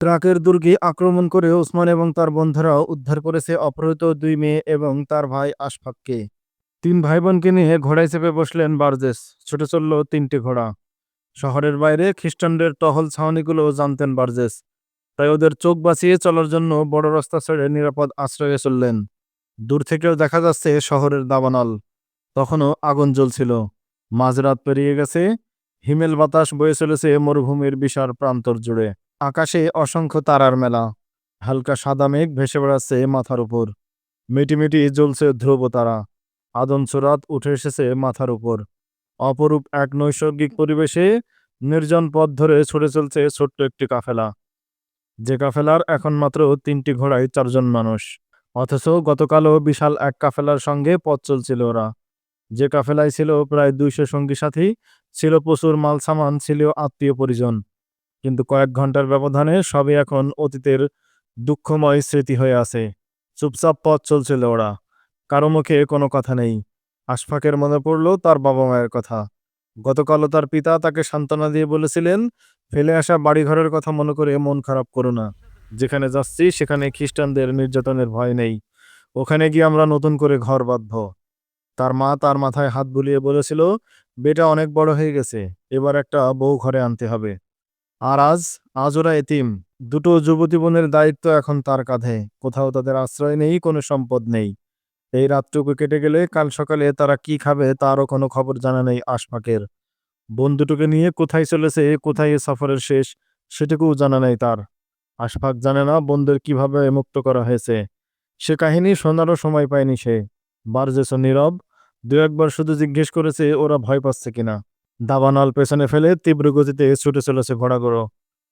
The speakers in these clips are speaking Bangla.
ট্রাকের দুর্গে আক্রমণ করে ওসমান এবং তার বন্ধুরাও উদ্ধার করেছে অপহৃত দুই মেয়ে এবং তার ভাই আশফাককে। তিন ভাই বোনকে নিয়ে ঘোড়ায় চেপে বসলেন বার্জেস। ছুটে চলল তিনটি ঘোড়া। শহরের বাইরে খ্রিস্টানদের টহল ছাউনিগুলো জানতেন বার্জেস। তাই ওদের চোখ বাঁচিয়ে চলার জন্য বড় রাস্তা ছেড়ে নিরাপদ আশ্রয়ে চললেন। দূর থেকেও দেখা যাচ্ছে শহরের দাবানল। তখনও আগুন জ্বলছিল। মাঝরাত পেরিয়ে গেছে। হিমেল বাতাস বয়ে চলেছে মরুভূমির বিশাল প্রান্তর জুড়ে। আকাশে অসংখ্য তারার মেলা, হালকা সাদা মেঘ ভেসে বেড়াচ্ছে মাথার উপর। মিটিমিটি জ্বলছে ধ্রুব তারা, আদম রাত উঠে এসেছে মাথার উপর। অপরূপ এক নৈসর্গিক পরিবেশে নির্জন পথ ধরে ছুটে চলছে ছোট্ট একটি কাফেলা। যে কাফেলার এখন মাত্র তিনটি ঘোড়ায় চারজন মানুষ, অথচ গতকালও বিশাল এক কাফেলার সঙ্গে পথ চলছিল ওরা। যে কাফেলায় ছিল প্রায় দুইশো সঙ্গী সাথী, ছিল প্রচুর মাল সামান ছিল আত্মীয় পরিজন। কিন্তু কয়েক ঘণ্টার ব্যবধানে সবই এখন অতীতের দুঃখময় স্মৃতি হয়ে আছে। চুপচাপ পথ চলছিল ওরা। কারও মুখে কোনো কথা নেই। আশফাকের মনে পড়ল তার বাবা মায়ের কথা। গতকালও তার পিতা তাকে সান্ত্বনা দিয়ে বলেছিলেন, ফেলে আসা বাড়িঘরের কথা মনে করে মন খারাপ করো না। যেখানে যাচ্ছি সেখানে খ্রিস্টানদের নির্যাতনের ভয় নেই। ওখানে গিয়ে আমরা নতুন করে ঘর বাঁধব। তার মা তার মাথায় হাত বুলিয়ে বলেছিল, বেটা অনেক বড় হয়ে গেছে। এবার একটা বউ ঘরে আনতে হবে। আর আজ আজ ওরা এতিম, দুটো যুবতী বোনের দায়িত্ব এখন তার কাঁধে। কোথাও তাদের আশ্রয় নেই, কোনো সম্পদ নেই। এই রাতটুকু কেটে গেলে কাল সকালে তারা কি খাবে তারও কোনো খবর জানা নেই আশফাকের। বোন দুটোকে নিয়ে কোথায় চলেছে, কোথায় এ সফরের শেষ, সেটুকুও জানা নেই তার। আশফাক জানে না বোনদের কীভাবে মুক্ত করা হয়েছে। সে কাহিনী শোনারও সময় পায়নি সে। বারজেস নীরব, দু একবার শুধু জিজ্ঞেস করেছে, ওরা ভয় পাচ্ছে কিনা? দাবানল পেছনে ফেলে তীব্র গতিতে ছুটে চলেছে ঘোড়াগুলো।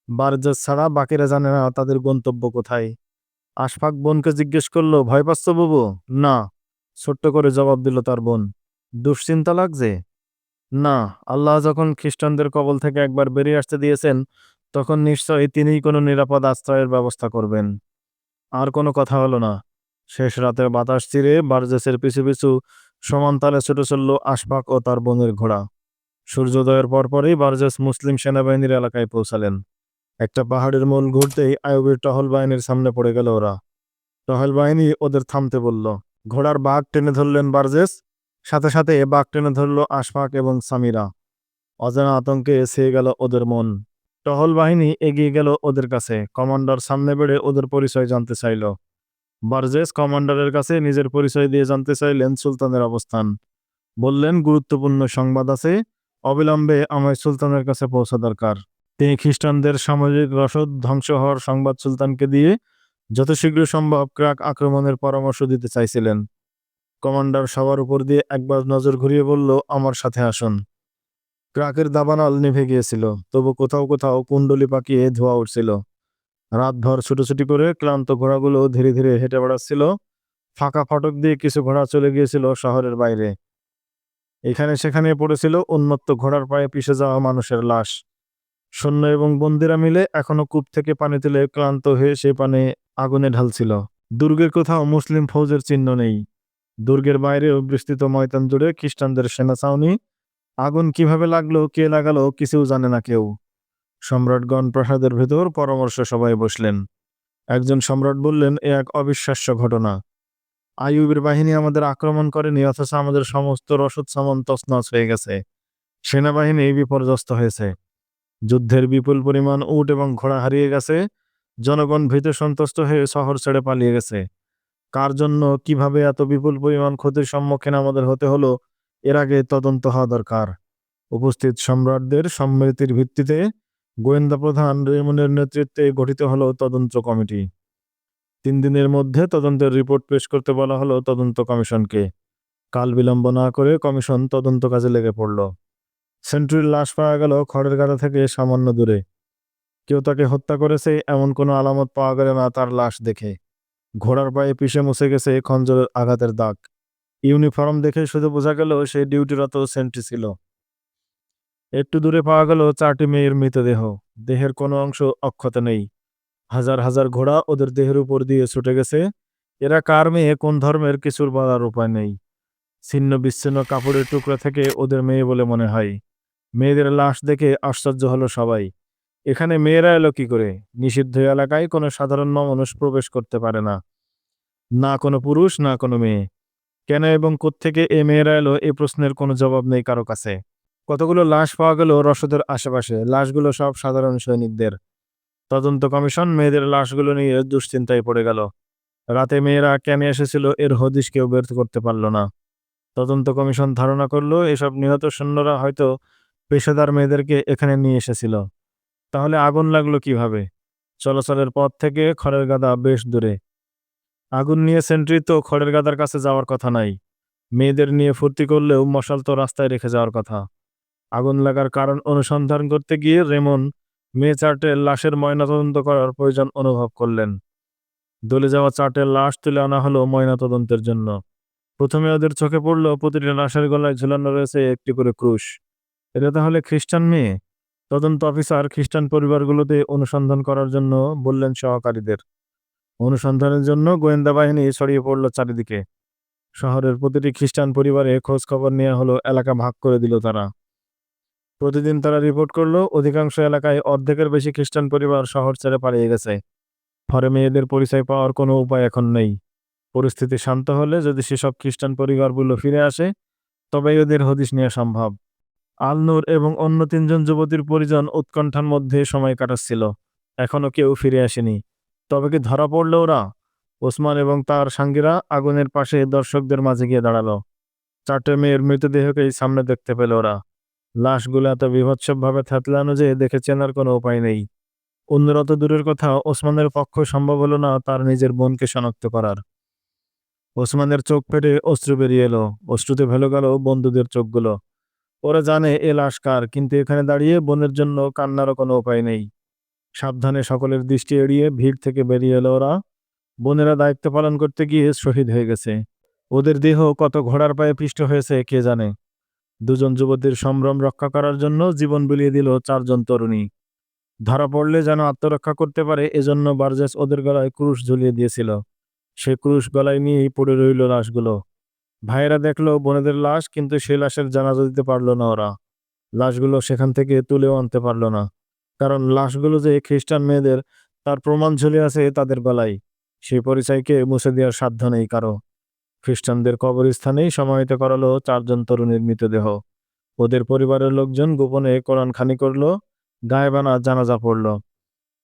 বারজেস ছাড়া বাকিরা জানে না তাদের গন্তব্য কোথায়। আশফাক বোনকে জিজ্ঞেস করল, ভয় পাচ্ছ বাবু? না। ছোট্ট করে জবাব দিল তার বোন। দুশ্চিন্তা লাগছে? না। আল্লাহ যখন খ্রিস্টানদের কবল থেকে একবার বেরিয়ে আসতে দিয়েছেন, তখন নিশ্চয়ই তিনিই কোনো নিরাপদ আশ্রয়ের ব্যবস্থা করবেন। আর কোনো কথা হলো না। শেষ রাতে বাতাস চিরে বার্জেসের পিছু পিছু সমান তালে ছুটে চলল আশফাক ও তার বোনের ঘোড়া। সূর্যোদয়ের পরপরই বার্জেস মুসলিম সেনাবাহিনীর এলাকায় পৌঁছালেন। একটা পাহাড়ের মূল ঘুরতেই আয়ুবের টহল বাহিনীর সামনে পড়ে গেল ওরা। টহল বাহিনী ওদের থামতে বলল, ঘোড়ার বাঘ টেনে ধরলেন বার্জেস, সাথে সাথে বাঘ টেনে ধরল আশফাক এবং সামিরা। অজানা আতঙ্কে এসে গেল ওদের মন। টহল বাহিনী এগিয়ে গেল ওদের কাছে, কমান্ডার সামনে বেড়ে ওদের পরিচয় জানতে চাইল। বার্জেস কমান্ডারের কাছে নিজের পরিচয় দিয়ে জানতে চাইলেন সুলতানের অবস্থান। বললেন, গুরুত্বপূর্ণ সংবাদ আছে অবিলম্বে আমায় সুলতানের কাছে পৌঁছা দরকার। তিনি খ্রিস্টানদের সামাজিক রসদ ধ্বংস হওয়ার সংবাদ সুলতানকে দিয়ে যত শীঘ্র সম্ভব ক্রাক আক্রমণের পরামর্শ দিতে চাইছিলেন। কমান্ডার সবার উপর দিয়ে একবার নজর ঘুরিয়ে বলল, আমার সাথে আসুন। ক্রাকের দাবানল নিভে গিয়েছিল, তবু কোথাও কোথাও কুণ্ডলি পাকিয়ে ধোয়া উঠছিল। রাতভর ছুটোছুটি করে ক্লান্ত ঘোড়াগুলো ধীরে ধীরে হেঁটে বেড়াচ্ছিল। ফাঁকা ফটক দিয়ে কিছু ঘোড়া চলে গিয়েছিল শহরের বাইরে। এখানে সেখানে পড়েছিল, উন্মত্ত ঘোড়ার পায়ে পিষে যাওয়া মানুষের লাশ। সৈন্য এবং বন্দিরা মিলে এখনও কূপ থেকে পানি তুলে ক্লান্ত হয়ে সে পানে আগুনে ঢালছিল। দুর্গের কোথাও মুসলিম ফৌজের চিহ্ন নেই। দুর্গের বাইরে বিস্তৃত ময়দান জুড়ে খ্রিস্টানদের সেনা ছাউনি। আগুন কীভাবে লাগল, কে লাগালো, কিছুও জানে না কেউ। সম্রাটগণ প্রাসাদের ভেতর পরামর্শ সবাই বসলেন। একজন সম্রাট বললেন, এ এক অবিশ্বাস্য ঘটনা। আইয়ুবের বাহিনী আমাদের আক্রমণ করেনি, অথচ আমাদের সমস্ত রসদ সামন তছনছ হয়ে গেছে। সেনাবাহিনী বিপর্যস্ত হয়েছে। যুদ্ধের বিপুল পরিমাণ উট এবং ঘোড়া হারিয়ে গেছে। জনগণ ভীত সন্তুষ্ট হয়ে শহর ছেড়ে পালিয়ে গেছে। কার জন্য, কীভাবে এত বিপুল পরিমাণ ক্ষতির সম্মুখীন আমাদের হতে হলো, এর আগে তদন্ত হওয়া দরকার। উপস্থিত সম্রাটদের সম্মিলিতির ভিত্তিতে গোয়েন্দা প্রধান রেমনের নেতৃত্বে গঠিত হলো তদন্ত কমিটি। তিন দিনের মধ্যে তদন্তের রিপোর্ট পেশ করতে বলা হলো তদন্ত কমিশনকে। কাল বিলম্ব না করে কমিশন তদন্ত কাজে লেগে পড়ল। সেন্ট্রির লাশ পাওয়া গেল খড়ের গাদা থেকে সামান্য দূরে। কেউ তাকে হত্যা করেছে এমন কোনো আলামত পাওয়া গেল না তার লাশ দেখে। ঘোড়ার পায়ে পিষে মুছে গেছে খঞ্জরের আঘাতের দাগ। ইউনিফর্ম দেখে শুধু বোঝা গেল সে ডিউটিরত সেন্ট্রি ছিল। একটু দূরে পাওয়া গেল চারটি মেয়ের মৃতদেহ। দেহের কোনো অংশ অক্ষত নেই। হাজার হাজার ঘোড়া ওদের দেহের উপর দিয়ে ছুটে গেছে। এরা কার মেয়ে? কোন ধর্মের? কিছুর বলার উপায় নেই। ছিন্ন বিচ্ছিন্ন কাপড়ের টুকরা থেকে ওদের মেয়ে বলে মনে হয়। মেয়েদের লাশ দেখে আশ্চর্য হলো সবাই। এখানে মেয়েরা এলো কি করে? নিষিদ্ধ এলাকায় কোনো সাধারণ মানুষ প্রবেশ করতে পারে না। না কোনো পুরুষ, না কোনো মেয়ে। কেন এবং কোত্থেকে এ মেয়েরা এলো? এ প্রশ্নের কোনো জবাব নেই কারও কাছে। কতগুলো লাশ পাওয়া গেল রসদের আশেপাশে? লাশগুলো সব সাধারণ সৈনিকদের। তদন্ত কমিশন মেয়েদের লাশগুলো নিয়ে দুশ্চিন্তায় পড়ে গেল। রাতে মেয়েরা কেন এসেছিল এর হদিশ কেউ বের করতে পারল না। তদন্ত কমিশন ধারণা করল, এসব নিহত সৈন্যরা হয়তো পেশাদার মেয়েদেরকে এখানে নিয়ে এসেছিল। তাহলে আগুন লাগল কীভাবে? চলাচলের পথ থেকে খড়ের গাদা বেশ দূরে। আগুন নিয়ে সেন্ট্রি তো খড়ের গাদার কাছে যাওয়ার কথা নাই। মেয়েদের নিয়ে ফুর্তি করলেও মশাল তো রাস্তায় রেখে যাওয়ার কথা। আগুন লাগার কারণ অনুসন্ধান করতে গিয়ে রেমন মেয়ে চার্টের লাশের ময়নাতদন্ত করার প্রয়োজন অনুভব করলেন। দলে যাওয়া চার্টের লাশ তুলে আনা হলো ময়নাতদন্তের জন্য। প্রথমে ওদের চোখে পড়ল প্রতিটি লাশের গলায় ঝুলানো রয়েছে একটি করে ক্রুশ। এটা তাহলে খ্রিস্টান মেয়ে? তদন্ত অফিসার খ্রিস্টান পরিবারগুলোতে অনুসন্ধান করার জন্য বললেন সহকারীদের। অনুসন্ধানের জন্য গোয়েন্দা বাহিনী ছড়িয়ে পড়ল চারিদিকে। শহরের প্রতিটি খ্রিস্টান পরিবারে খোঁজ খবর নেওয়া হলো, এলাকা ভাগ করে দিল তারা। প্রতিদিন তারা রিপোর্ট করল, অধিকাংশ এলাকায় অর্ধেকের বেশি খ্রিস্টান পরিবার শহর ছেড়ে পালিয়ে গেছে। ফলে মেয়েদের পরিচয় পাওয়ার কোনো উপায় এখন নেই। পরিস্থিতি শান্ত হলে যদি সেসব খ্রিস্টান পরিবারগুলো ফিরে আসে, তবেই ওদের হদিশ নেওয়া সম্ভব। আলনুর এবং অন্য তিনজন যুবতীর পরিজন উৎকণ্ঠার মধ্যে সময় কাটাচ্ছিল। এখনও কেউ ফিরে আসেনি। তবে কি ধরা পড়ল ওরা? ওসমান এবং তার সাঙ্গীরা আগুনের পাশে দর্শকদের মাঝে গিয়ে দাঁড়াল। চারটে মেয়ের মৃতদেহকেই সামনে দেখতে পেল ওরা। লাশগুলো এত বিভৎসভাবে থ্যাতলানো যে দেখে চেনার কোনো উপায় নেই। অন্যের অত দূরের কথা, ওসমানের পক্ষ সম্ভব হলো না তার নিজের বোনকে শনাক্ত করার। ওসমানের চোখ ফেটে অশ্রু বেরিয়ে এলো, অশ্রুতে ভেলো গেল বন্ধুদের চোখগুলো। ওরা জানে এ লাশ কার, কিন্তু এখানে দাঁড়িয়ে বোনের জন্য কান্নারও কোনো উপায় নেই। সাবধানে সকলের দৃষ্টি এড়িয়ে ভিড় থেকে বেরিয়ে এলো ওরা। বোনেরা দায়িত্ব পালন করতে গিয়ে শহীদ হয়ে গেছে। ওদের দেহ কত ঘোড়ার পায়ে পিষ্ট হয়েছে, কে জানে? দুজন যুবতীর সম্ভ্রম রক্ষা করার জন্য জীবন বিলিয়ে দিল চারজন তরুণী। ধরা পড়লে যেন আত্মরক্ষা করতে পারে, এজন্য বার্জেস ওদের গলায় ক্রুশ ঝুলিয়ে দিয়েছিল। সে ক্রুশ গলায় নিয়েই পড়ে রইল লাশগুলো। ভাইয়েরা দেখল, বোনেদের লাশ, কিন্তু সে লাশের জানাজা দিতে পারল না ওরা। লাশগুলো সেখান থেকে তুলেও আনতে পারল না। কারণ লাশগুলো যে খ্রিস্টান মেয়েদের, তার প্রমাণ ঝুলে আছে তাদের গলায়। সেই পরিচয়কে মুছে দেওয়ার সাধ্য নেই কারও। খ্রিস্টানদের কবরস্থানেই সমাহিত করালো চারজন তরুণীর মৃতদেহ। ওদের পরিবারের লোকজন গোপনে কোরআন খানি করল গায়েবানা জানাজা পড়ল।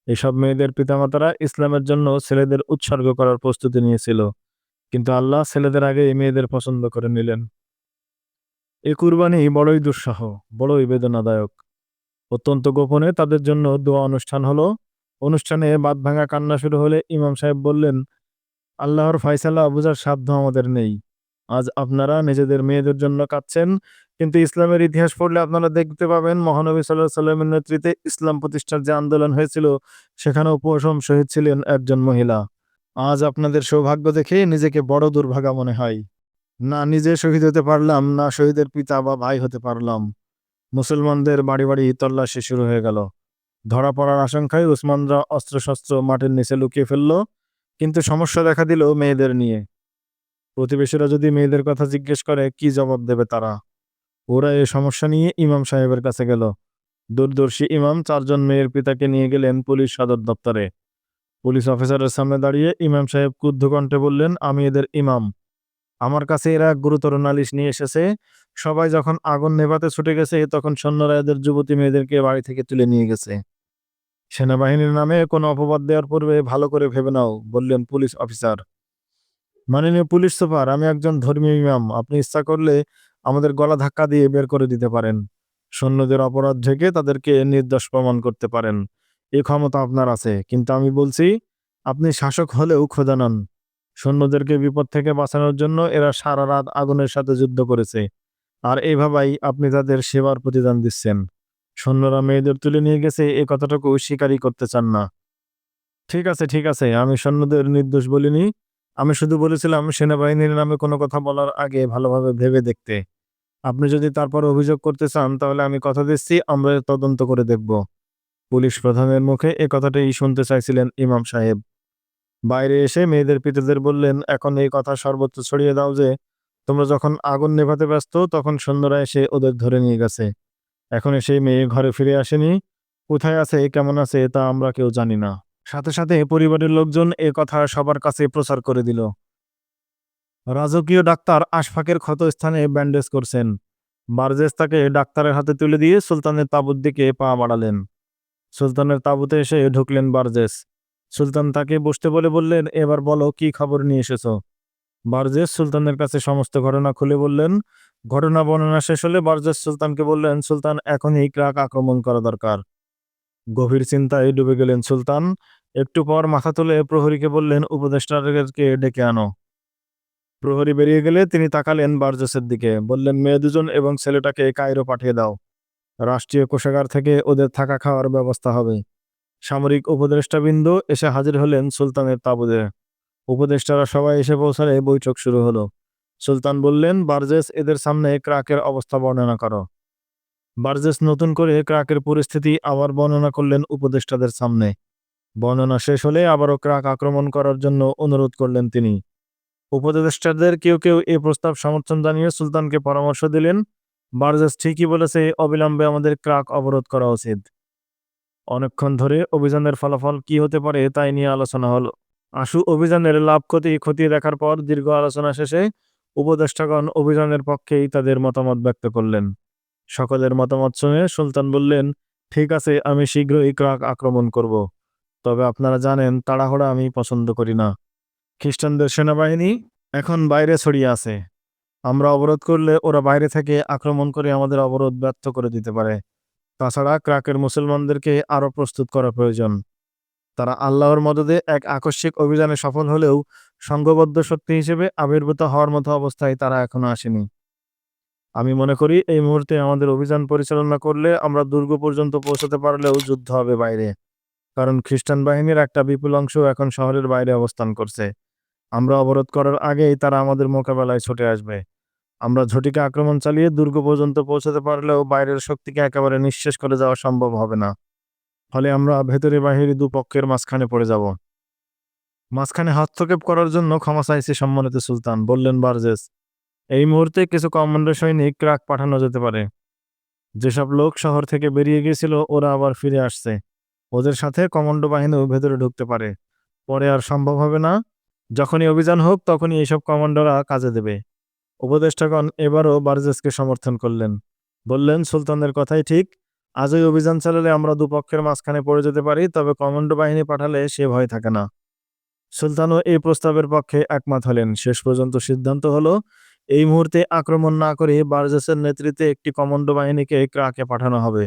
এসব মেয়েদের পিতামাতারা ইসলামের জন্য ছেলেদের উৎসর্গ করার প্রস্তুতি নিয়েছিল, কিন্তু আল্লাহ ছেলেদের আগে এই মেয়েদের পছন্দ করে নিলেন। এ কুরবানি বড়ই দুঃসাহ, বড়ই বেদনাদায়ক। অত্যন্ত গোপনে তাদের জন্য দোয়া অনুষ্ঠান হলো। অনুষ্ঠানে বাদ ভাঙা কান্না শুরু হলে ইমাম সাহেব বললেন আল্লাহর ফয়সালা বোঝার সাধ্য আমাদের নেই। আজ আপনারা নিজেদের মেয়েদের জন্য কাঁদছেন, কিন্তু ইসলামের ইতিহাস পড়লে আপনারা দেখতে পাবেন, মহানবী সাল্লাহ সাল্লামের নেতৃত্বে ইসলাম প্রতিষ্ঠার যে আন্দোলন হয়েছিল, সেখানেও প্রথম শহীদ ছিলেন একজন মহিলা। আজ আপনাদের সৌভাগ্য দেখে নিজেকে বড় দুর্ভাগা মনে হয়। না নিজে শহীদ হতে পারলাম, না শহীদের পিতা বা ভাই হতে পারলাম। মুসলমানদের বাড়ি বাড়ি তল্লাশি শুরু হয়ে গেল। ধরা পড়ার আশঙ্কায় উসমানরা অস্ত্রশস্ত্র মাটির নিচে লুকিয়ে ফেলল। কিন্তু সমস্যা দেখা দিল মেয়েদের নিয়ে। প্রতিবেশীরা যদি মেয়েদের কথা জিজ্ঞেস করে, কি জবাব দেবে তারা? ওরা এই সমস্যা নিয়ে ইমাম সাহেবের কাছে গেল। দূরদর্শী ইমাম চারজন মেয়ের পিতাকে নিয়ে গেলেন পুলিশ সদর দপ্তরে। পুলিশ অফিসারের সামনে দাঁড়িয়ে ইমাম সাহেব ক্রুদ্ধ কণ্ঠে বললেন, আমি এদের ইমাম। আমার কাছে এরা গুরুতর নালিশ নিয়ে এসেছে। সবাই যখন আগুন নেভাতে ছুটে গেছে, তখন সৈন্যরা এদের যুবতী মেয়েদেরকে বাড়ি থেকে তুলে নিয়ে গেছে। সেনাবাহিনীর নামে কোনো অপবাদ দেওয়ার পূর্বে ভালো করে ভেবে নাও, বললেন পুলিশ অফিসার। মাননীয় পুলিশ সুপার, আমি একজন ধর্মীয় ইমাম। আপনি ইচ্ছা করলে আমাদের গলা ধাক্কা দিয়ে বের করে দিতে পারেন। সৈন্যদের অপরাধ ঢেকে তাদেরকে নির্দোষ প্রমাণ করতে পারেন। এই ক্ষমতা আপনার আছে, কিন্তু আমি বলছি, আপনি শাসক হলেও খোদা নন। সৈন্যদেরকে বিপদ থেকে বাঁচানোর জন্য এরা সারা রাত আগুনের সাথে যুদ্ধ করেছে। আর এভাবেই আপনি তাদের সেবার প্রতিদান দিচ্ছেন। সৈন্যরা মেয়েদের তুলে নিয়ে গেছে এই কথাটুকু স্বীকারই করতে চান না। ঠিক আছে ঠিক আছে, আমি সৈন্যদের নির্দোষ বলিনি। আমি শুধু বলেছিলাম, সেনাবাহিনীর নামে কোনো কথা বলার আগে ভালোভাবে ভেবে দেখতে। আপনি যদি তারপর অভিযোগ করতে চান, তাহলে আমি কথা দিচ্ছি, আমরা তদন্ত করে দেখব। পুলিশ প্রধানের মুখে এ কথাটাই শুনতে চাইছিলেন ইমাম সাহেব। বাইরে এসে মেয়েদের পিতাদের বললেন, এখন এই কথা সর্বত্র ছড়িয়ে দাও যে, তোমরা যখন আগুন নেভাতে ব্যস্ত, তখন সৈন্যরা এসে ওদের ধরে নিয়ে গেছে। এখন সেই মেয়ে ঘরে ফিরে আসেনি। কোথায় আছে, কেমন আছে, তা আমরা কেউ জানি না। সাথে সাথে পরিবারের লোকজন এ কথা সবার কাছে প্রচার করে দিল। রাজকীয় ডাক্তার আশফাকের ক্ষত স্থানে ব্যান্ডেজ করছেন। বারজেস তাকে ডাক্তারের হাতে তুলে দিয়ে সুলতানের তাঁবুর দিকে পা বাড়ালেন। সুলতানের তাঁবুতে এসে ঢুকলেন বারজেস। সুলতান তাকে বসতে বলে বললেন, এবার বলো, কি খবর নিয়ে এসেছ? বারজেস সুলতানের কাছে সমস্ত ঘটনা খুলে বললেন। ঘটনা বর্ণনা শেষ হলে বারজেস সুলতানকে বললেন, সুলতান, এখনই ক্রাক আক্রমণ করা দরকার। গভীর চিন্তায় ডুবে গেলেন সুলতান। একটু পর মাথা তুলে প্রহরীকে বললেন উপদেষ্টাকে ডেকে আনো। প্রহরী বেরিয়ে গেলে তিনি তাকালেন বারজেসের দিকে। বললেন, মেয়ে দুজন এবং ছেলেটাকে কায়রো পাঠিয়ে দাও। রাষ্ট্রীয় কোষাগার থেকে ওদের থাকা খাওয়ার ব্যবস্থা হবে। সামরিক উপদেষ্টাবৃন্দ এসে হাজির হলেন সুলতানের তাবুতে উপদেষ্টারা সবাই এসে পৌঁছালে বৈঠক শুরু হলো। সুলতান বললেন, বার্জেস, এদের সামনে ক্রাকের অবস্থা বর্ণনা করো। বার্জেস নতুন করে ক্রাকের পরিস্থিতি আবার বর্ণনা করলেন উপদেষ্টাদের সামনে। বর্ণনা শেষ হলে আবারও ক্রাক আক্রমণ করার জন্য অনুরোধ করলেন তিনি। উপদেষ্টাদের কেউ কেউ এই প্রস্তাব সমর্থন জানিয়ে সুলতানকে পরামর্শ দিলেন, বার্জেস ঠিকই বলেছে, অবিলম্বে আমাদের ক্রাক অবরোধ করা উচিত। অনেকক্ষণ ধরে অভিযানের ফলাফল কি হতে পারে তাই নিয়ে আলোচনা হলো। আশু অভিযানের লাভ ক্ষতি খতিয়ে দেখার পর দীর্ঘ আলোচনা শেষে উপদেষ্টাগণ অভিযানের পক্ষেই তাদের মতামত ব্যক্ত করলেন। সকলের মতামত শুনে সুলতান বললেন, ঠিক আছে, আমি শীঘ্রই ক্রাক আক্রমণ করব। তবে আপনারা জানেন, তাড়াহুড়া আমি পছন্দ করি না। খ্রিস্টানদের সেনাবাহিনী এখন বাইরে ছড়িয়ে আছে। আমরা অবরোধ করলে ওরা বাইরে থেকে আক্রমণ করে আমাদের অবরোধ ব্যর্থ করে দিতে পারে। তাছাড়া ক্রাকের মুসলমানদেরকে আরও প্রস্তুত করা প্রয়োজন। তারা আল্লাহর মদদে এক আকস্মিক অভিযানে সফল হলেও সংঘবদ্ধ শক্তি হিসেবে আবির্ভূত হওয়ার মতো অবস্থায় তারা এখনও আসেনি। আমি মনে করি এই মুহূর্তে আমাদের অভিযান পরিচালনা করলে আমরা দুর্গ পর্যন্ত পৌঁছাতে পারলেও যুদ্ধ হবে বাইরে। কারণ খ্রিস্টান বাহিনীর একটা বিপুল অংশ এখন শহরের বাইরে অবস্থান করছে। আমরা অবরোধ করার আগেই তারা আমাদের মোকাবেলায় ছুটে আসবে। আমরা ঝটিকা আক্রমণ চালিয়ে দুর্গ পর্যন্ত পৌঁছাতে পারলেও বাইরের শক্তিকে একেবারে নিঃশেষ করে যাওয়া সম্ভব হবে না। ফলে আমরা ভেতরে বাহিরে দুপক্ষের মাঝখানে পড়ে যাব। মাঝখানে হস্তক্ষেপ করার জন্য ক্ষমা চাইছি সম্মানিত সুলতান, বললেন বারজেস, এই মুহূর্তে কিছু কমান্ডো সৈনিক ক্রাক পাঠানো যেতে পারে। যেসব লোক শহর থেকে বেরিয়ে গিয়েছিল, ওরা আবার ফিরে আসছে। ওদের সাথে কমান্ডো বাহিনীও ভেতরে ঢুকতে পারে। পরে আর সম্ভব হবে না। যখনই অভিযান হোক, তখনই এইসব কমান্ডোরা কাজে দেবে। উপদেষ্টাগণ এবারও বারজেসকে সমর্থন করলেন। বললেন সুলতানের কথাই ঠিক। আজই অভিযান চালালে আমরা দুপক্ষের মাঝখানে পড়ে যেতে পারি, তবে কমান্ডো বাহিনী পাঠালে সে ভয় থাকে না। সুলতানও এই প্রস্তাবের পক্ষে একমত হলেন। শেষ পর্যন্ত সিদ্ধান্ত হলো, এই মুহূর্তে আক্রমণ না করে বারজেসের নেতৃত্বে একটি কমান্ডো বাহিনীকে ক্রাকে পাঠানো হবে।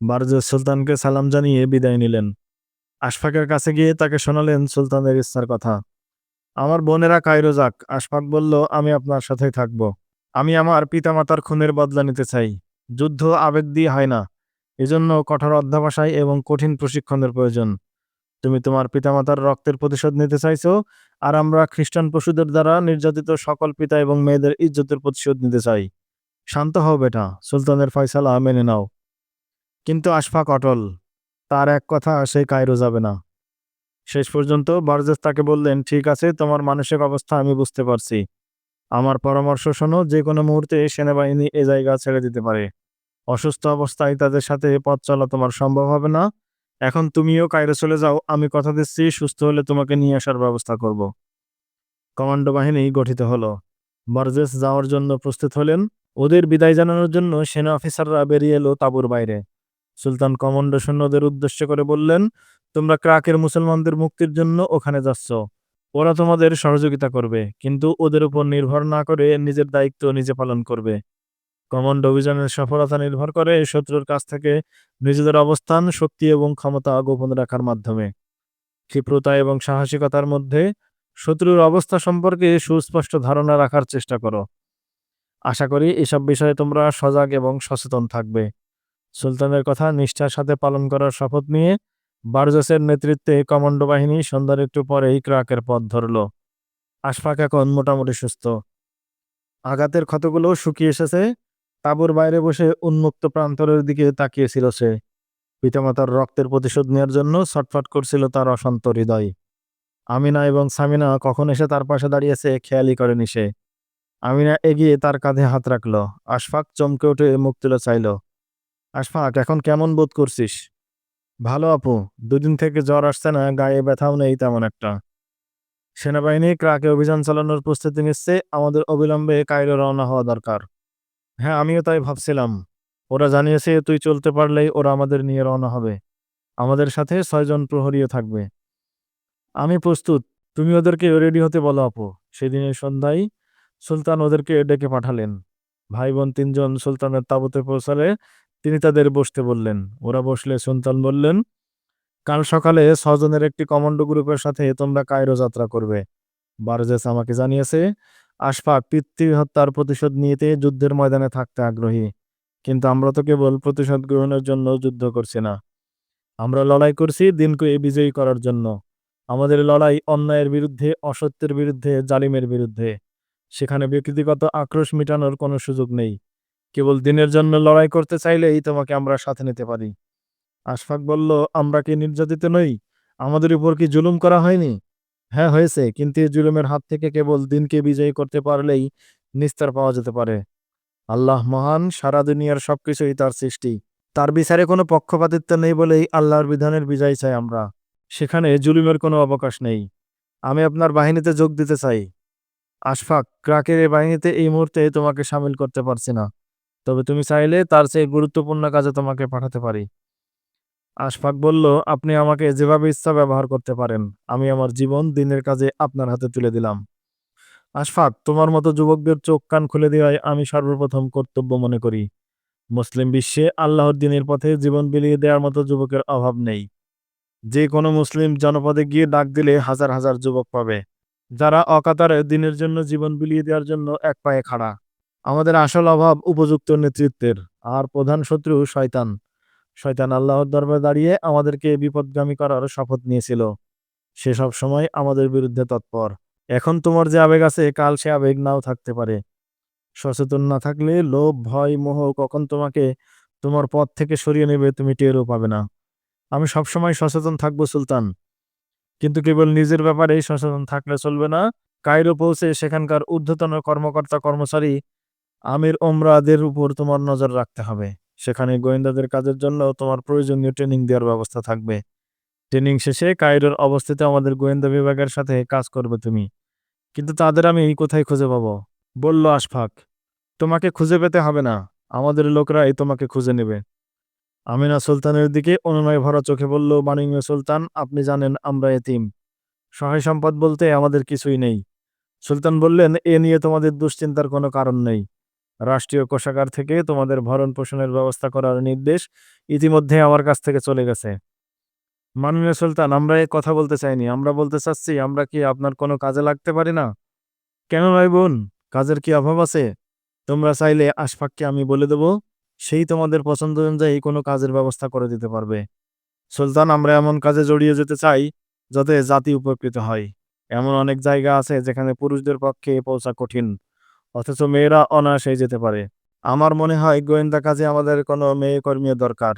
বারজেস সুলতানকে সালাম জানিয়ে বিদায় নিলেন। আশফাকের কাছে গিয়ে তাকে শোনালেন সুলতানের ইচ্ছার কথা। আমার বোনেরা কায়রো যাক। আশফাক বলল, আমি আপনার সাথেই থাকব। আমি আমার পিতামাতার খুনের বদলা নিতে চাই। যুদ্ধ আবেগ দিয়ে হয় না। এজন্য কঠোর অধ্যাবসায় এবং কঠিন প্রশিক্ষণের প্রয়োজন। তুমি তোমার পিতামাতার রক্তের প্রতিশোধ নিতে চাইছো, আর আমরা খ্রিস্টান পশুদের দ্বারা নির্যাতিত সকল পিতা এবং মেয়েদের ইজ্জতের প্রতিশোধ নিতে চাই। শান্ত হও বেটা, সুলতানের ফয়সালা মেনে নাও। কিন্তু আশফাক অটল, তার এক কথা সে কায়রো যাবে না। শেষ পর্যন্ত বারজেস তাকে বললেন, ঠিক আছে, তোমার মানসিক অবস্থা আমি বুঝতে পারছি। আমার পরামর্শ শোনো যে কোনো মুহূর্তে সেনাবাহিনী এ জায়গা ছেড়ে দিতে পারে। অসুস্থ অবস্থায় তাদের সাথে পথ চলা তোমার সম্ভব হবে না। এখন তুমিও কায়রো চলে যাও, আমি কথা দিচ্ছি, সুস্থ হলে তোমাকে নিয়ে আসার ব্যবস্থা করব। কমান্ডো বাহিনী গঠিত হলো। বারজেস যাওয়ার জন্য প্রস্তুত হলেন। ওদের বিদায় জানানোর জন্য সেনা অফিসাররা বেরিয়ে এলো তাঁবুর বাইরে। সুলতান কমান্ডো সৈন্যদের উদ্দেশ্য করে বললেন, তোমরা ক্রাকের মুসলমানদের মুক্তির জন্য ওখানে যাচ্ছ। ওরা তোমাদের সহযোগিতা করবে, কিন্তু ওদের উপর নির্ভর না করে নিজের দায়িত্ব নিজে পালন করবে। কমান্ডো অভিযানের সফলতা নির্ভর করে শত্রুর কাছ থেকে নিজেদের অবস্থান, শক্তি এবং ক্ষমতা গোপন রাখার মাধ্যমে। ক্ষিপ্রতা এবং সাহসিকতার মধ্যে শত্রুর অবস্থা সম্পর্কে সুস্পষ্ট ধারণা রাখার চেষ্টা করো। আশা করি এসব বিষয়ে তোমরা সজাগ এবং সচেতন থাকবে। সুলতানের কথা নিষ্ঠার সাথে পালন করার শপথ নিয়ে বারজসের নেতৃত্বে কমান্ডো বাহিনী সন্ধ্যার একটু পরেই ক্রাকের পথ ধরল। আশফাক এখন মোটামুটি সুস্থ। আঘাতের ক্ষতগুলো শুকিয়ে এসেছে। তাঁবুর বাইরে বসে উন্মুক্ত প্রান্তরের দিকে তাকিয়েছিল সে। পিতামাতার রক্তের প্রতিশোধ নেওয়ার জন্য ছটফট করছিল তার অশান্ত হৃদয়। আমিনা এবং সামিনা কখন এসে তার পাশে দাঁড়িয়েছে খেয়ালই করেনি সে। আমিনা এগিয়ে তার কাঁধে হাত রাখল। আশফাক চমকে উঠে মুখ চাইল, আশফাক, এখন কেমন বোধ করছিস? ভালো আপু, দুদিন থেকে জ্বর আসছে না, গায়ে ব্যথাও নেই তেমন একটা। সেনাবাহিনী ক্রাকে অভিযান চালানোর প্রস্তুতি নিচ্ছে, আমাদের অবিলম্বে কায়রো রওনা হওয়া দরকার। হ্যাঁ আমিও তাই ভাবছিলাম। ওরা জানিয়েছে, তুই চলতে পারলেই ওরা আমাদের নিয়ে রওনা হবে। আমাদের সাথে ছয়জন প্রহরীও থাকবে। আমি প্রস্তুত। তুমি ওদেরকে রেডি হতে বলো আপু। সেদিনের সন্ধ্যায় সুলতান ওদেরকে ডেকে পাঠালেন। ভাই বোন তিনজন সুলতানের তাঁবুতে পৌঁছালে তিনি তাদের বসতে বললেন। ওরা বসলে সুলতান বললেন, কাল সকালে ছজনের একটি কমান্ডো গ্রুপের সাথে তোমরা কায়রো যাত্রা করবে। বারজেস আমাকে জানিয়েছে আশফাক পিতৃ হত্যার প্রতিশোধ নিতে যুদ্ধের ময়দানে থাকতে আগ্রহী, কিন্তু আমরা তো কেবল প্রতিশোধ গ্রহণের জন্য যুদ্ধ করছি না। আমরা লড়াই করছি দিনকে বিজয়ী করার জন্য। আমাদের লড়াই অন্যায়ের বিরুদ্ধে, অসত্যের বিরুদ্ধে, জালিমের বিরুদ্ধে। সেখানে ব্যক্তিগত আক্রোশ মেটানোর কোনো সুযোগ নেই। কেবল দিনের জন্য লড়াই করতে চাইলেই তোমাকে আমরা সাথে নিতে পারি। আশফাক বলল, আমরা কি নির্যাতিত নই? আমাদের উপর কি জুলুম করা হয়নি? হ্যাঁ হয়েছে, কিন্তু এই জুলুমের হাত থেকে কেবল দিনকে বিজয়ী করতে পারলেই নিস্তার পাওয়া যেতে পারে। আল্লাহ মহান, সারা দুনিয়ার সবকিছুই তার সৃষ্টি। তার বিচারে কোনো পক্ষপাতিত্ব নেই বলেই আল্লাহর বিধানের বিজয় চাই আমরা। সেখানে জুলুমের কোনো অবকাশ নেই। আমি আপনার বাহিনীতে যোগ দিতে চাই। আশফাক, ক্রাকের এই বাহিনীতে এই মুহূর্তে তোমাকে সামিল করতে পারছি না। তবে তুমি চাইলে তার চেয়ে গুরুত্বপূর্ণ কাজে তোমাকে পাঠাতে পারি। আশফাক বলল, আপনি আমাকে যেভাবে ইচ্ছা ব্যবহার করতে পারেন, আমি আমার জীবন দিনের কাজে আপনার হাতে তুলে দিলাম। আশফাক, তোমার মতো যুবকদের চোখ কান খুলে দেওয়াই আমি সর্বপ্রথম কর্তব্য মনে করি। মুসলিম বিশ্বে আল্লাহর দিনের পথে জীবন বিলিয়ে দেওয়ার মতো যুবকের অভাব নেই। যে কোনো মুসলিম জনপদে গিয়ে ডাক দিলে হাজার হাজার যুবক পাবে। যারা অকাতারে দিনের জন্য জীবন বিলিয়ে দেওয়ার জন্য এক পায়ে খাড়া। আমাদের আসল অভাব উপযুক্ত নেতৃত্বের। আর প্রধান শত্রু শয়তান। শয়তান আল্লাহর দরবারে দাঁড়িয়ে আমাদেরকে বিপদগামী করার শপথ নিয়েছিল। সে সব সময় আমাদের বিরুদ্ধে তৎপর। এখন তোমার যে আবেগ আছে, কাল সে আবেগ নাও থাকতে পারে। সচেতন না থাকলে লোভ, ভয়, মোহ কখন তোমাকে তোমার পথ থেকে সরিয়ে নেবে তুমি টেরও পাবে না। আমি সবসময় সচেতন থাকব, সুলতান। কিন্তু কেবল নিজের ব্যাপারেই সচেতন থাকলে চলবে না। কায়রো পৌঁছে সেখানকার ঊর্ধ্বতন কর্মকর্তা কর্মচারী আমির ওমরাদের উপর তোমার নজর রাখতে হবে। সেখানে গোয়েন্দাদের কাজের জন্য তোমার প্রয়োজনীয় ট্রেনিং দেওয়ার ব্যবস্থা থাকবে। ট্রেনিং শেষে কায়রোর অবস্থিত আমাদের গোয়েন্দা বিভাগের সাথে কাজ করবে তুমি। কিন্তু তাদের আমি এই কোথায় খুঁজে পাবো। বলল আশফাক, তোমাকে খুঁজে পেতে হবে না। আমাদের লোকরাই তোমাকে খুঁজে নেবে। আমিনা সুলতানের দিকে অনুনয় ভরা চোখে বলল মানিমিয়া সুলতান, আপনি জানেন আমরা এতিম। সহায় সম্পদ বলতে আমাদের কিছুই নেই। সুলতান বললেন, এ নিয়ে তোমাদের দুশ্চিন্তার কোনো কারণ নেই। রাষ্ট্রীয় কোষাগার থেকে তোমাদের ভরণ পোষণের ব্যবস্থা করার নির্দেশ ইতিমধ্যে আমার কাছ থেকে চলে গেছে। মাননীয় সুলতান, আমরা এ কথা বলতে চাইনি। আমরা বলতে চাচ্ছি, আমরা কি আপনার কোনো কাজে লাগতে পারি না? কেন নয় বোন? কাজের কি অভাব আছে? তোমরা চাইলে আশফাককে আমি বলে দেব, সেই তোমাদের পছন্দ অনুযায়ী কোনো কাজের ব্যবস্থা করে দিতে পারবে। সুলতান, আমরা এমন কাজে জড়িয়ে যেতে চাই যাতে জাতি উপকৃত হয়। এমন অনেক জায়গা আছে যেখানে পুরুষদের পক্ষে পৌঁছা কঠিন। অথচ মেয়েরা অনায়াসে যেতে পারে। আমার মনে হয় গোয়েন্দা কাজে আমাদের কোনো মেয়ে কর্মীর দরকার।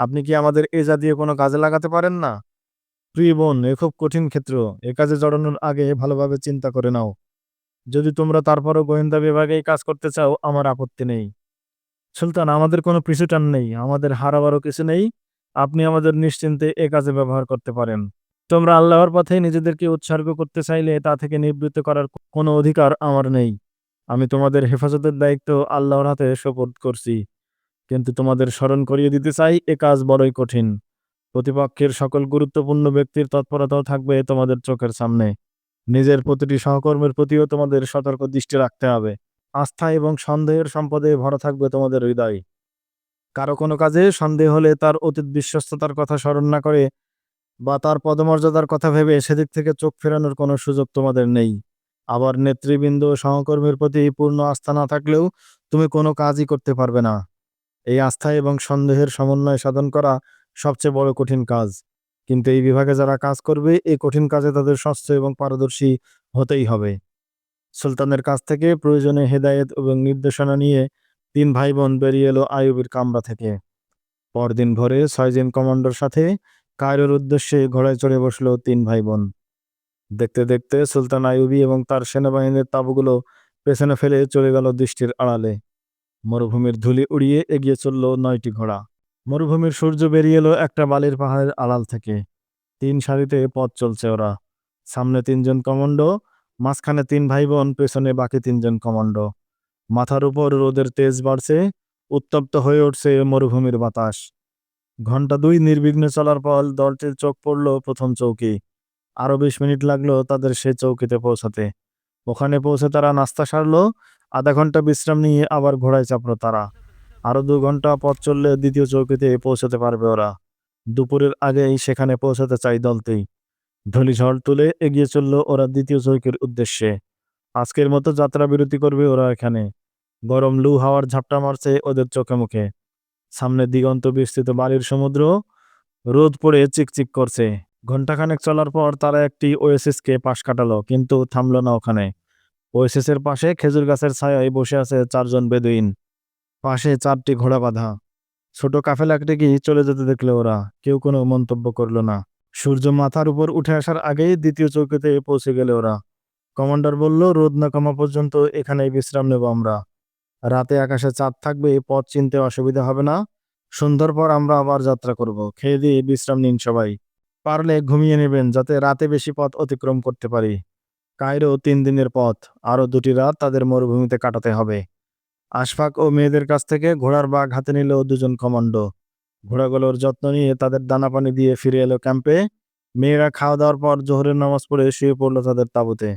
আপনি কি আমাদের এজা দিয়ে কোনো কাজে লাগাতে পারেন না? প্রিয় বোন, এ খুব কঠিন ক্ষেত্র। এ কাজে জড়ানোর আগে ভালোভাবে চিন্তা করে নাও। যদি তোমরা তারপরও গোয়েন্দা বিভাগেই কাজ করতে চাও, আমার আপত্তি নেই। সুলতান, আমাদের কোনো পিছুটান নেই। আমাদের হারাবারও কিছু নেই। আপনি আমাদের নিশ্চিন্তে এ কাজে ব্যবহার করতে পারেন। তোমরা আল্লাহর পথে নিজেদেরকে উৎসর্গ করতে চাইলে তা থেকে নিবৃত্ত করার কোনো অধিকার আমার নেই। আমি তোমাদের হেফাজতের দায়িত্ব আল্লাহর হাতে শপথ করছি। কিন্তু তোমাদের স্মরণ করিয়ে দিতে চাই, এ কাজ বড়ই কঠিন। প্রতিপক্ষের সকল গুরুত্বপূর্ণ ব্যক্তির তৎপরতাও থাকবে তোমাদের চোখের সামনে। নিজের প্রতিটি সহকর্মীর প্রতিও তোমাদের সতর্ক দৃষ্টি রাখতে হবে। আস্থা এবং সন্দেহের সম্পদে ভরা থাকবে তোমাদের হৃদয়। কারও কোনো কাজে সন্দেহ হলে তার অতীত বিশ্বস্ততার কথা স্মরণ না করে বা তার পদমর্যাদার কথা ভেবে সেদিক থেকে চোখ ফেরানোর কোনো সুযোগ তোমাদের নেই। আবার নেতৃবৃন্দ সহকর্মীর প্রতি পূর্ণ আস্থা না থাকলেও তুমি কোনো কাজই করতে পারবে না। এই আস্থা এবং সন্দেহের সমন্বয় সাধন করা সবচেয়ে বড় কঠিন কাজ। কিন্তু এই বিভাগে যারা কাজ করবে, এই কঠিন কাজে তাদের স্বচ্ছ এবং পারদর্শী হতেই হবে। সুলতানের কাছ থেকে প্রয়োজনে হেদায়েত এবং নির্দেশনা নিয়ে তিন ভাই বোন বেরিয়ে এলো আইয়ুবের কামরা থেকে। পরদিন ভোরে ছয়জন কমান্ডোর সাথে কায়রোর উদ্দেশ্যে ঘোড়ায় চড়ে বসল তিন ভাই বোন দেখতে দেখতে সুলতান আইয়ুবি এবং তার সেনাবাহিনীর তাঁবুগুলো পেছনে ফেলে চলে গেল দৃষ্টির আড়ালে। মরুভূমির ধুলি উড়িয়ে এগিয়ে চলল নয়টি ঘোড়া। মরুভূমির সূর্য বেরিয়ে এলো একটা বালির পাহাড়ের আড়াল থেকে। তিন সারিতে পথ চলছে ওরা। সামনে তিনজন কমান্ডো, মাঝখানে তিন ভাই বোন পেছনে বাকি তিনজন কমান্ডো। মাথার উপর রোদের তেজ বাড়ছে, উত্তপ্ত হয়ে উঠছে মরুভূমির বাতাস। ঘণ্টা দুই নির্বিঘ্নে চলার পর দলটির চোখ পড়ল প্রথম চৌকি। আরও বিশ মিনিট লাগল তাদের সে চৌকিতে পৌঁছাতে। ওখানে পৌঁছে তারা নাস্তা সারলো, আধা ঘণ্টা বিশ্রাম নিয়ে আবার ঘোড়ায় চাপলো তারা। আরও দু ঘণ্টা পথ চললে দ্বিতীয় চৌকিতে পৌঁছাতে পারবে ওরা। দুপুরের আগেই সেখানে পৌঁছাতে চাই দলতেই ধূলিঝড় তুলে এগিয়ে চলল ওরা দ্বিতীয় চৌকির উদ্দেশ্যে। আজকের মতো যাত্রা বিরতি করবে ওরা এখানে। গরম লু হাওয়ার ঝাপটা মারছে ওদের চোখে মুখে। সামনে দিগন্ত বিস্তৃত বালির সমুদ্র, রোদ পড়ে চিকচিক করছে। ঘন্টাখানেক চলার পর তারা একটি ওয়েসিসকে পাশ কাটালো, কিন্তু থামল না ওখানে। ওয়েসিসের পাশে খেজুর গাছের ছায়ায় বসে আছে চারজন বেদুইন। পাশে চারটি ঘোড়া বাঁধা। ছোট কাফেলাটিকে চলে যেতে দেখলে ওরা। কেউ কোনো মন্তব্য করল না। সূর্য মাথার উপর উঠে আসার আগেই দ্বিতীয় চৌকিতে পৌঁছে গেলে ওরা। কমান্ডার বলল, রোদ না কমা পর্যন্ত এখানেই বিশ্রাম নেব আমরা। রাতে আকাশে চাঁদ থাকবে পথ চিনতে অসুবিধা হবে না। সন্ধ্যার পর আমরা আবার যাত্রা করব। খেয়ে দিয়ে বিশ্রাম নিন সবাই। পারলে ঘুমিয়ে নেবেন যাতে রাতে বেশি পথ অতিক্রম করতে পারি। কায়রো তিন দিনের পথ, আরও দুটি রাত তাদের মরুভূমিতে কাটাতে হবে। আশফাক ও মেয়েদের কাছ থেকে ঘোড়ার বাঘ হাতে নিল দুজন কমান্ডো। ঘোড়াগুলোর যত্ন নিয়ে তাদের দানা পানি দিয়ে ফিরে এলো ক্যাম্পে। মেয়েরা খাওয়া দাওয়ার পর জোহরের নামাজ পড়ে শুয়ে পড়ল তাদের তাঁবুতে।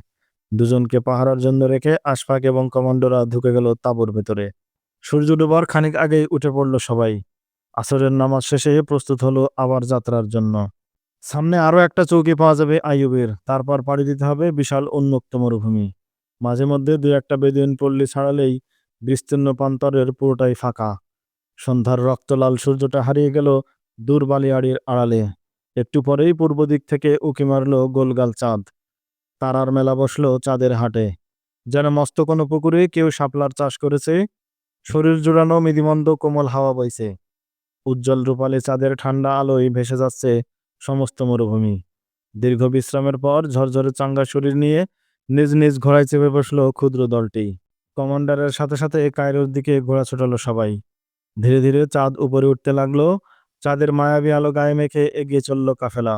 দুজনকে পাহারার জন্য রেখে আশফাক এবং কমান্ডোরা ঢুকে গেল তাঁবুর ভেতরে। সূর্য ডুবার খানিক আগেই উঠে পড়ল সবাই। আসরের নামাজ শেষে প্রস্তুত হলো আবার যাত্রার জন্য। সামনে আরও একটা চৌকি পাওয়া যাবে আইয়ুবের। তারপর পাড়ি দিতে হবে বিশাল উন্মুক্ত মরুভূমি। মাঝে মধ্যে দু একটা বেদুইন পল্লী ছাড়ালেই বিস্তীর্ণ প্রান্তরের পুরোটাই ফাঁকা। সন্ধ্যার রক্তলাল সূর্যটা হারিয়ে গেল দূর বালিয়াড়ির আড়ালে। একটু পরেই পূর্ব দিক থেকে উকি মারল গোলগাল চাঁদ। তারার মেলা বসল চাঁদের হাটে। যেন মস্ত কোনো পুকুরে কেউ শাপলার চাষ করেছে। শরীর জোড়ানো মিদিমন্দ কোমল হাওয়া বইছে। উজ্জ্বল রূপালী চাঁদের ঠান্ডা আলোয় ভেসে যাচ্ছে সমস্ত মরুভূমি। দীর্ঘ বিশ্রামের পর ঝরঝরে চাঙ্গা শরীর নিয়ে নিজ নিজ ঘোড়ায় চেপে বসল ক্ষুদ্র দলটি। কমান্ডারের সাথে সাথে কায়রোর দিকে ঘোড়া ছোটালো সবাই। ধীরে ধীরে চাঁদ উপরে উঠতে লাগল। চাঁদের মায়াবী আলো গায়ে মেখে এগিয়ে চলল কাফেলা।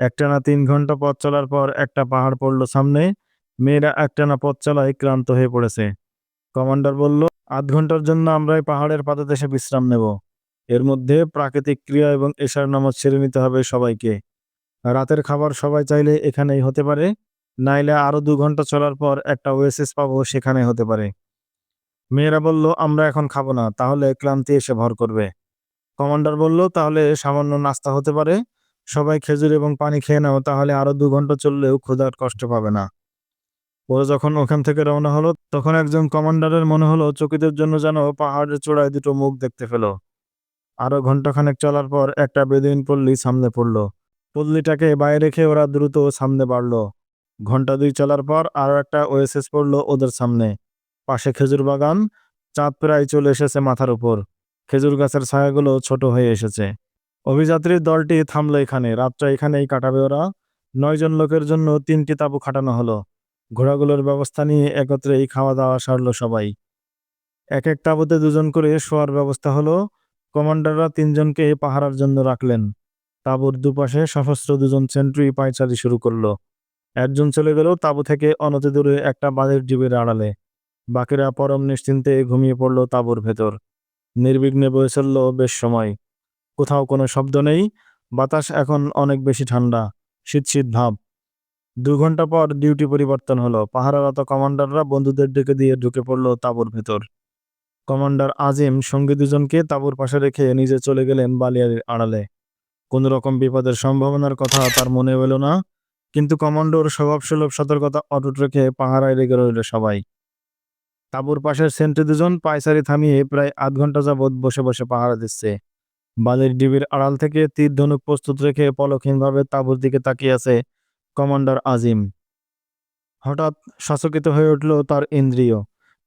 একটানা তিন ঘণ্টা পথ চলার পর একটা পাহাড় পড়ল সামনে। মেয়েরা একটানা পথ চলায় ক্লান্ত হয়ে পড়েছে। কমান্ডার বলল, আধ ঘণ্টার জন্য আমরা এই পাহাড়ের পাদদেশে বিশ্রাম নেব। এর মধ্যে প্রাকৃতিক ক্রিয়া এবং এশার নামাজ ছেড়ে নিতে হবে সবাইকে। রাতের খাবার সবাই চাইলে এখানেই হতে পারে, নাইলে আরও দু ঘণ্টা চলার পর একটা ওয়েসিস পাবো সেখানে হতে পারে। মেয়েরা বলল, আমরা এখন খাব না, তাহলে ক্লান্তি এসে ভর করবে। কমান্ডার বলল, তাহলে সামান্য নাস্তা হতে পারে। সবাই খেজুর এবং পানি খেয়ে নাও, তাহলে আরও দু ঘণ্টা চললেও ক্ষুধার কষ্ট পাবে না। ওরা যখন ওখান থেকে রওনা হলো, তখন একজন কমান্ডারের মনে হলো, চকিতের জন্য যেন পাহাড়ের চূড়ায় দুটো মুখ দেখতে পেল। আরও ঘণ্টাখানেক চলার পর একটা বেদুইন পল্লী সামনে পড়ল। পল্লীটাকে বাইরে রেখে ওরা দ্রুত সামনে বাড়লো। ঘণ্টা দুই চলার পর আরও একটা ওয়েসেস পড়ল ওদের সামনে। পাশে খেজুর বাগান, চাঁদ প্রায় চলে এসেছে মাথার উপর। খেজুর গাছের ছায়াগুলো ছোট হয়ে এসেছে। অভিযাত্রীর দলটি থামলো এখানে, রাতটা এখানেই কাটাবে ওরা। নয়জন লোকের জন্য তিনটি তাঁবু খাটানো হলো। ঘোড়াগুলোর ব্যবস্থা নিয়ে একত্রেই খাওয়া দাওয়া সারলো সবাই। এক এক তাঁবুতে দুজন করে শোয়ার ব্যবস্থা হলো। কমান্ডাররা তিনজনকে পাহারার জন্য রাখলেন। তাঁবুর দুপাশে সশস্ত্র দুজন সেন্ট্রি পায়চারি শুরু করল। একজন চলে গেল তাঁবু থেকে অনতি দূরে একটা বাঁধের ডিবের আড়ালে। বাকিরা পরম নিশ্চিন্তে ঘুমিয়ে পড়ল তাঁবুর ভেতর। নির্বিঘ্নে বয়ে চলল বেশ সময়। কোথাও কোনো শব্দ নেই। বাতাস এখন অনেক বেশি ঠান্ডা। শীত শীত ভাব। দু ঘণ্টা পর ডিউটি পরিবর্তন হলো। পাহারারত কমান্ডাররা বন্ধুদের ডেকে দিয়ে ঢুকে পড়ল তাঁবুর ভেতর। কমান্ডার আজিম সঙ্গী দুজনকে তাঁবুর পাশে রেখে নিজে চলে গেলেন বালিয়ারির আড়ালে। কোনো রকম বিপদের সম্ভাবনার কথা তার মনে এলো না, কিন্তু কমান্ডোর স্বভাবসুলভ সতর্কতা অটুট রেখে পাহারায় রেগে রইল সবাই। তাঁবুর পাশের সেন্টে দুজন পায়সারি থামিয়ে প্রায় আধ ঘণ্টা যাবৎ বসে বসে পাহারা দিচ্ছে। বালির ডিবির আড়াল থেকে তীর ধনুক প্রস্তুত রেখে পলকহীনভাবে তাঁবুর দিকে তাকিয়ে আছে কমান্ডার আজিম। হঠাৎ সচকিত হয়ে উঠল তার ইন্দ্রিয়।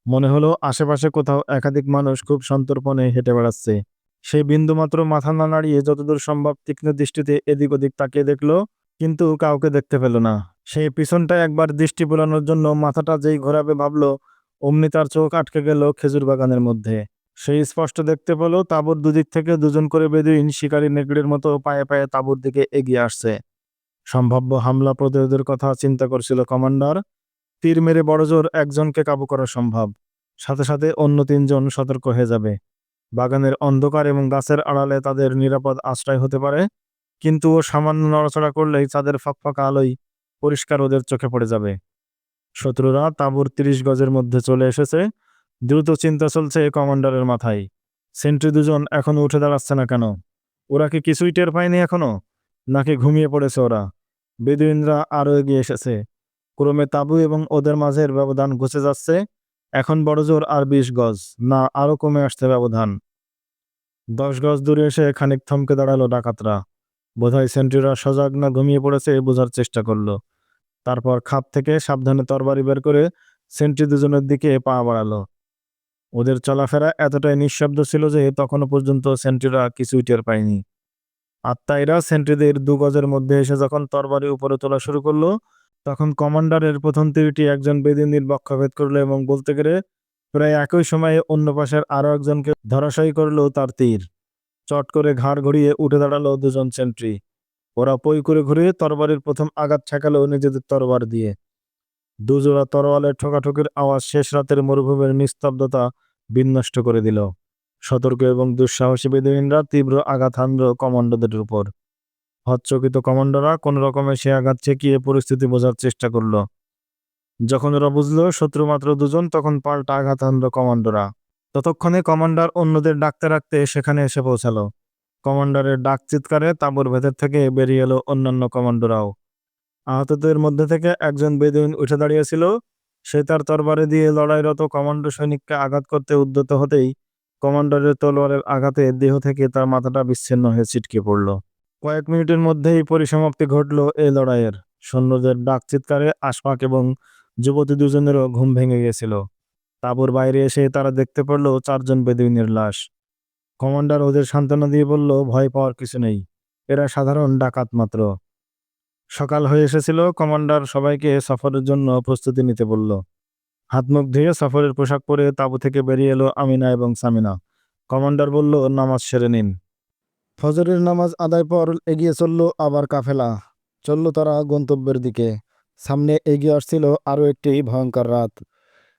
মনে হলো আশেপাশে কোথাও একাধিক মানুষ খুব সন্তর্পণে হেঁটে বেড়াচ্ছে। সে বিন্দুমাত্র মাথা না নাড়িয়ে যতদূর সম্ভব তীক্ষ্ণ দৃষ্টিতে এদিক ওদিক তাকিয়ে দেখল, কিন্তু কাউকে দেখতে পেল না। সে পিছনটায় একবার দৃষ্টি বোলানোর জন্য মাথাটা যেই ঘোরাবে ভাবলো, অমনি তার চোখ আটকে গেল খেজুর বাগানের মধ্যে। সেই স্পষ্ট দেখতে পেল তাঁবুর দুদিক থেকে দুজন করে বেদুইন শিকারী নেকড়ের মতো পায়ে পায়ে তাঁবুর দিকে এগিয়ে আসছে। সম্ভাব্য হামলা প্রতিরোধের কথা চিন্তা করছিল কমান্ডার। তীর মেরে বড়জোর একজনকে কাবু করা সম্ভব। সাথে সাথে অন্য তিনজন সতর্ক হয়ে যাবে। বাগানের অন্ধকার এবং গাছের আড়ালে তাদের নিরাপদ আশ্রয় হতে পারে, কিন্তু ও সামান্য নড়াচড়া করলেই তাদের ফকফকা আলোয় পরিষ্কার ওদের চোখে পড়ে যাবে। শত্রুরা তাঁবুর তিরিশ গজের মধ্যে চলে এসেছে। দ্রুত চিন্তা চলছে কমান্ডারের মাথায়। সেন্ট্রি দুজন এখনও উঠে দাঁড়াচ্ছে না কেন? ওরা কি কিছুই টের পায়নি এখনও? নাকি ঘুমিয়ে পড়েছে ওরা? বেদুইনরা আরও এগিয়ে এসেছে। ক্রমে তাঁবু এবং ওদের মাঝের ব্যবধান ঘুচে যাচ্ছে। এখন বড়জোর আর বিশ গজ, না আরও কমে আসছে ব্যবধান। দশ গজ দূরে এসে খানিক থমকে দাঁড়াল ডাকাতরা। বোধহয় সেন্ট্রিরা সজাগ না ঘুমিয়ে পড়েছে বোঝার চেষ্টা করল। তারপর খাপ থেকে সাবধানে তরবারি বের করে সেন্ট্রি দুজনের দিকে পা বাড়ালো। ওদের চলাফেরা এতটাই নিঃশব্দ ছিল যে তখনও পর্যন্ত সেন্ট্রিরা কিছুই টের পায়নি। আত্মাইরা সেন্ট্রিদের দু গজের মধ্যে এসে যখন তরবারি উপরে তোলা শুরু করল তখন কমান্ডারের প্রথম তীরটি একজন বেদিনীর বক্ষভেদ করল এবং বলতে গেলে প্রায় একই সময়ে অন্য পাশের আরও একজনকে ধরাশায়ী করল তার তীর। চট করে ঘাড় ঘুরিয়ে উঠে দাঁড়াল দুজন সেন্ট্রি ওরা পই করে ঘুরে তরবারির প্রথম আঘাত ঠেকালো নিজেদের তরবার দিয়ে। দুজোড়া তরোয়ালের ঠোকাঠোকির আওয়াজ শেষ রাতের মরুভূমির নিস্তব্ধতা বিনষ্ট করে দিল। সতর্ক এবং দুঃসাহসী বেদুইনরা তীব্র আঘাত হানল কমান্ডোদের উপর। হচ্চকিত কমান্ডোরা কোন রকমে সে আঘাত ঠেকিয়ে পরিস্থিতি বোঝার চেষ্টা করল। যখন ওরা বুঝলো শত্রু মাত্র দুজন, তখন পাল্টা আঘাত হানল কমান্ডোরা ততক্ষণে কমান্ডার অন্যদের ডাকতে রাখতে সেখানে এসে পৌঁছালো। কমান্ডারের ডাক চিৎকারে তাঁবুর ভেতর থেকে বেরিয়ে এলো অন্যান্য কমান্ডোরাও আহতদের মধ্যে থেকে একজন বেদুইন উঠে দাঁড়িয়েছিল। সে তার তরবারে দিয়ে লড়াইরত কমান্ডো সৈনিককে আঘাত করতে উদ্যত হতেই কমান্ডারের তলোয়ারের আঘাতে দেহ থেকে তার মাথাটা বিচ্ছিন্ন হয়ে ছিটকে পড়ল। কয়েক মিনিটের মধ্যেই পরিসমাপ্তি ঘটল এই লড়াইয়ের। সৈন্যদের ডাক চিৎকারে আশফাক এবং যুবতী দুজনেরও ঘুম ভেঙে গেছিল। তাঁবুর বাইরে এসে তারা দেখতে পেল চারজন বেদুইনের লাশ। কমান্ডার ওদের সান্ত্বনা দিয়ে বলল, ভয় পাওয়ার কিছু নেই। এরা সাধারণ ডাকাত মাত্র। সকাল হয়ে এসেছিল, কমান্ডার সবাইকে সফরের জন্য প্রস্তুতি নিতে বলল। হাত মুখ ধুয়ে সফরের পোশাক পরে তাঁবু থেকে বেরিয়ে এলো আমিনা এবং সামিনা। কমান্ডার বলল, নামাজ সেরে নিন। ফজরের নামাজ আদায় পর এগিয়ে চলল আবার কাফেলা। চলল তারা গন্তব্যের দিকে। সামনে এগিয়ে আসছিল আরও একটি ভয়ঙ্কর রাত।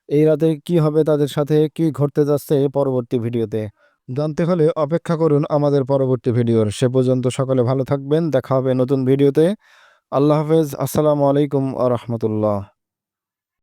এই রাতে কি হবে তাদের সাথে কি ঘটতে যাচ্ছে পরবর্তী ভিডিওতে? জানতে হলে অপেক্ষা করুন আমাদের পরবর্তী ভিডিওর। সে পর্যন্ত সকলে ভালো থাকবেন। দেখা হবে নতুন ভিডিওতে। আল্লাহ হাফেজ। আসসালামু আলাইকুম আ রহমতুল্লাহ।